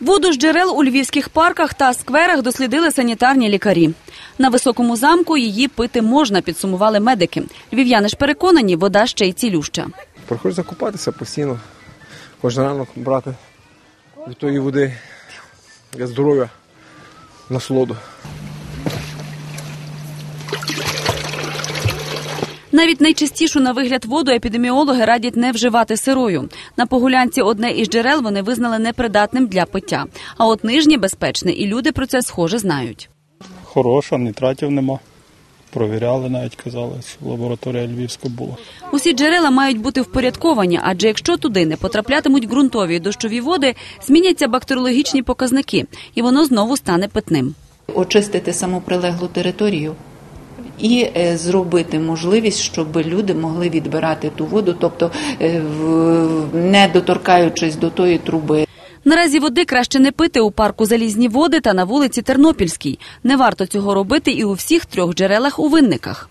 Воду з джерел у львівських парках та скверах дослідили санітарні лікарі. На високому замку її пити можна, підсумували медики. Львів'яни ж переконані, вода ще й цілюща. Приходиш закупатися постійно, кожен ранок брати від тої води для здоров'я, насолоду. Навіть найчистішу на вигляд воду епідеміологи радять не вживати сирою. На погулянці одне із джерел вони визнали непридатним для пиття. А от нижнє безпечне, і люди про це схоже знають. Хороша, нітратів нема. Провіряли, навіть казали, що лабораторія львівська була. Усі джерела мають бути впорядковані, адже якщо туди не потраплятимуть ґрунтові і дощові води, зміняться бактеріологічні показники, і воно знову стане питним. очистити саму прилеглу територію і е, зробити можливість, щоб люди могли відбирати ту воду, тобто е, не доторкаючись до тої труби. Наразі води краще не пити у парку Залізні води та на вулиці Тернопільській. Не варто цього робити і у всіх трьох джерелах у винниках.